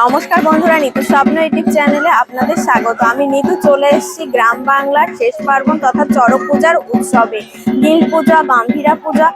নমস্কার বন্ধুরা নিতু স্বপ্ন ইউটিউব চ্যানেলে আপনাদের স্বাগত। আমি নিতু, চলে এসেছি গ্রাম বাংলার শেষ পার্বণ তথা চড়ক পূজার উৎসবে। নীল পূজা বাম্ভীরা পূজা,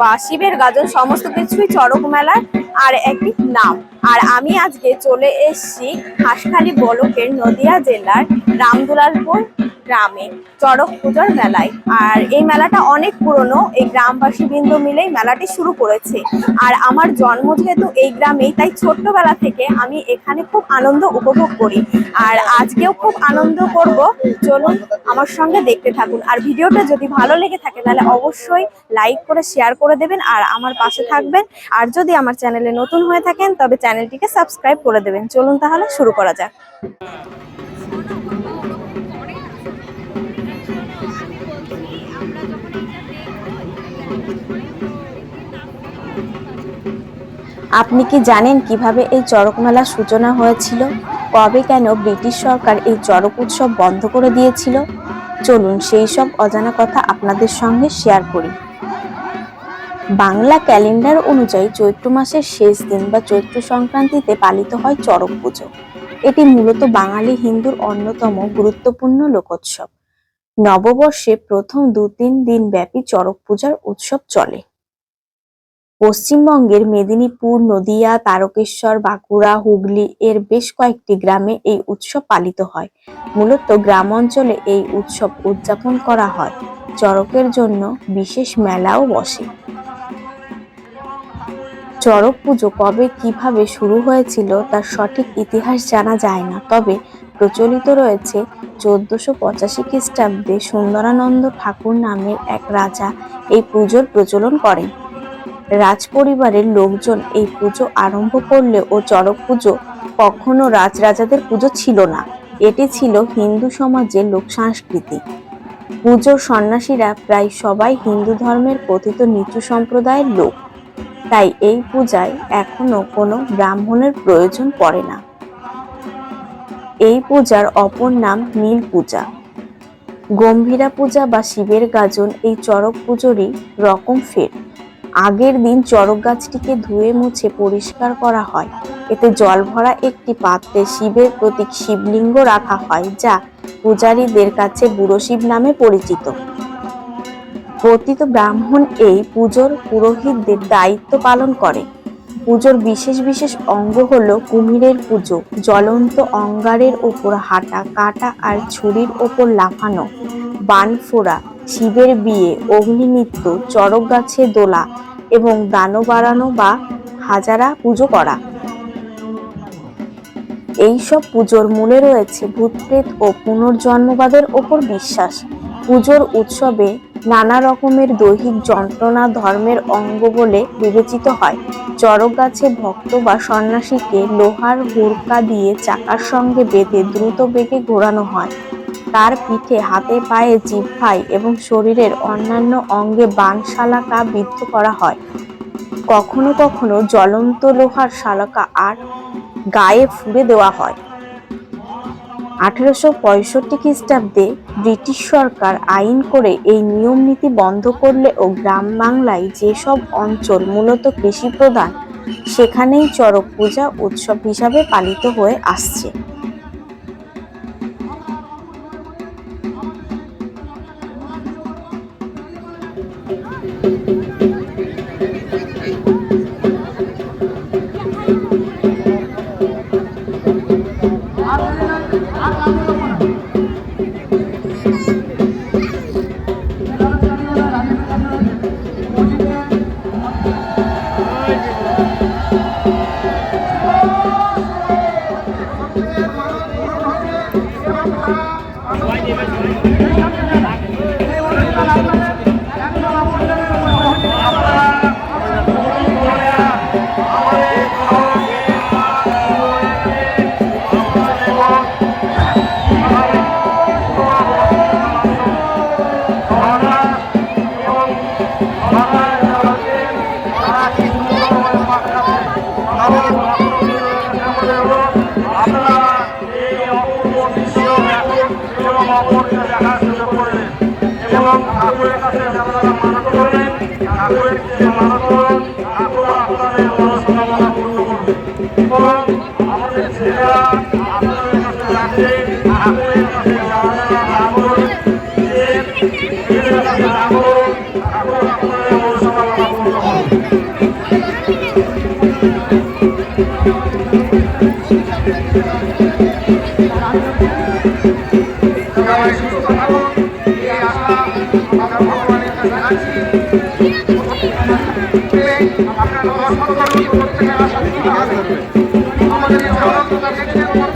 বা শিবের গাজন, সমস্ত কিছুই চড়ক মেলার আর একটি নাম। আর আমি আজকে চলে এসেছি হাঁসখালি বলকের নদিয়া জেলার রামদুলালপুর গ্রামে চড়ক পুজোর মেলায়। আর এই মেলাটা অনেক পুরনো, এই গ্রামবাসী বৃন্দ মিলেই মেলাটি শুরু করেছে। আর আমার জন্ম যেহেতু এই গ্রামেই, তাই ছোট্টবেলা থেকে আমি এখানে খুব আনন্দ উপভোগ করি। আর আজকেও খুব আনন্দ করব। চলুন আমার সঙ্গে দেখতে থাকুন। আর ভিডিওটা যদি ভালো লেগে থাকে, তাহলে অবশ্যই লাইক করে, শেয়ার করে দেবেন আর আমার পাশে থাকবেন। আর যদি আমার চ্যানেলে নতুন হয়ে থাকেন, তবে চ্যানেলটিকে সাবস্ক্রাইব করে দেবেন। চলুন তাহলে শুরু করা যাক। আপনি কি জানেন কীভাবে এই চড়ক মেলার সূচনা হয়েছিল? কবে কেন ব্রিটিশ সরকার এই চড়ক উৎসব বন্ধ করে দিয়েছিল? চলুন সেই সব অজানা কথা আপনাদের সঙ্গে শেয়ার করি। বাংলা ক্যালেন্ডার অনুযায়ী চৈত্র মাসের শেষ দিন বা চৈত্র সংক্রান্তিতে পালিত হয় চড়ক পুজো। এটি মূলত বাঙালি হিন্দুর অন্যতম গুরুত্বপূর্ণ লোকোৎসব। নববর্ষে প্রথম দু তিন দিন ব্যাপী চড়ক পূজার উৎসব চলে। পশ্চিমবঙ্গের মেদিনীপুর, নদিয়া, তারকেশ্বর, বাঁকুড়া, হুগলি এর বেশ কয়েকটি গ্রামে এই উৎসব পালিত হয়। মূলত গ্রাম অঞ্চলে এই উৎসব উদযাপন করা হয়। চড়কের জন্য বিশেষ মেলাও বসে। চড়ক পুজো কবে কীভাবে শুরু হয়েছিল তার সঠিক ইতিহাস জানা যায় না, তবে প্রচলিত রয়েছে চোদ্দশো পঁচাশি খ্রিস্টাব্দে সুন্দরানন্দ ঠাকুর নামের এক রাজা এই পুজোর প্রচলন করেন। রাজপরিবারের লোকজন এই পুজো আরম্ভ করলে ও চড়ক পুজো কখনো রাজরাজাদের পুজো ছিল না। এটি ছিল হিন্দু সমাজের লোক সংস্কৃতি। পুজোর সন্ন্যাসীরা প্রায় সবাই হিন্দু ধর্মের কথিত নিচু সম্প্রদায়ের লোক। তাই এই পূজায় এখনও কোনো ব্রাহ্মণের প্রয়োজন পড়ে না। এই পূজার অপর নাম নীল পূজা। গম্ভীরা পূজা বা শিবের গাজন এই চড়ক পুজোরই রকম ফের। আগের দিন চড়ক গাছটিকে ধুয়ে মুছে পরিষ্কার করা হয়। এতে জল ভরা একটি পাত্রে শিবের প্রতীক শিবলিঙ্গ রাখা হয়, যা পূজারীদের কাছে বুড়ো শিব নামে পরিচিত। পতিত ব্রাহ্মণ এই পুজোর পুরোহিতদের দায়িত্ব পালন করে। পুজোর বিশেষ বিশেষ অঙ্গ হলো কুমিরের পুজো, জ্বলন্ত অঙ্গারের ওপর হাঁটা, কাটা আর ছুরির ওপর লাফানো, বান ফোড়া, শিবের বিয়ে, অগ্নি নৃত্য, চড়ক গাছে দোলা এবং দানো বাড়ানো বা হাজারা পুজো করা। এইসব পুজোর মূলে রয়েছে ভূতপ্রেত ও পুনর্জন্মবাদের ওপর বিশ্বাস। পুজোর উৎসবে নানা রকমের দৈহিক যন্ত্রণা ধর্মের অঙ্গ বলে বিবেচিত হয়। চড়ক গাছে ভক্ত বা সন্ন্যাসীকে লোহার হুড়কা দিয়ে চাকার সঙ্গে বেঁধে দ্রুত বেগে ঘোরানো হয়। তার পিঠে, হাতে পায়ে জিহ্বায় এবং শরীরের অন্যান্য অঙ্গে বানশালাকা বিদ্ধ করা হয়। কখনো কখনো জ্বলন্ত লোহার শালাকা আর গায়ে ফুড়ে দেওয়া হয়। আঠেরোশো পঁয়ষট্টি খ্রিস্টাব্দে ব্রিটিশ সরকার আইন করে এই নিয়ম নীতি বন্ধ করলে ও গ্রাম বাংলায় যেসব অঞ্চল মূলত কৃষি প্রধান সেখানেই চড়ক পূজা উৎসব হিসাবে পালিত হয়ে আসছে। আমাদের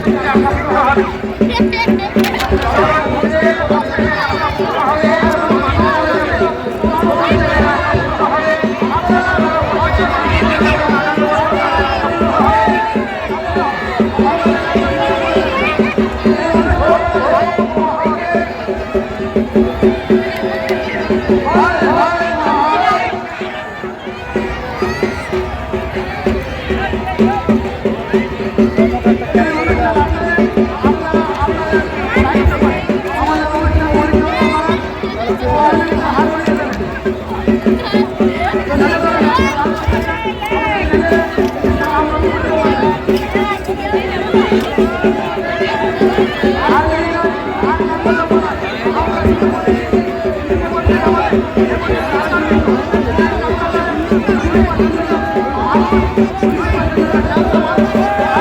Thank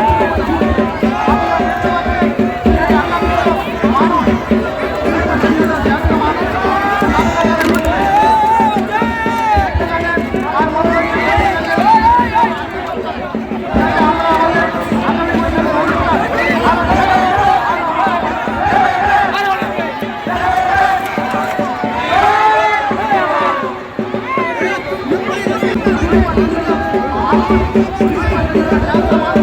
you. Obrigado.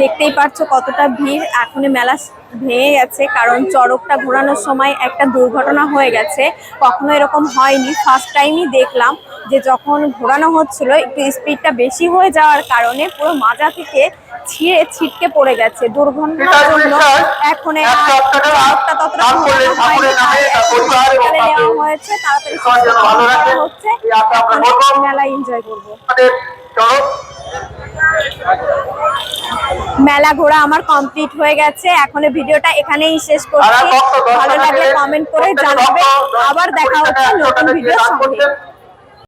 দেখতেই পারছ কতটা ভিড়। এখন মেলা ভেঙে গেছে কারণ চড়কটা ঘোরানোর সময় একটা দুর্ঘটনা হয়ে গেছে। কখনো এরকম হয়নি ফার্স্ট টাইমই দেখলাম যে যখন ঘোরানো হচ্ছিল একটু স্পিডটা বেশি হয়ে যাওয়ার কারণে পুরো মাজা থেকে ছিঁড়ে ছিটকে পড়ে গেছে। দুর্ঘটনার জন্য এখন হয়েছে তাড়াতাড়ি হচ্ছে। এখন মেলা এনজয় করব। মেলা ঘোরা আমার কমপ্লিট হয়ে গেছে। এখন ভিডিওটা এখানেই শেষ করছি। ভালো লাগলে কমেন্ট করে জানাবে আবার দেখা হচ্ছে নতুন ভিডিও সঙ্গে।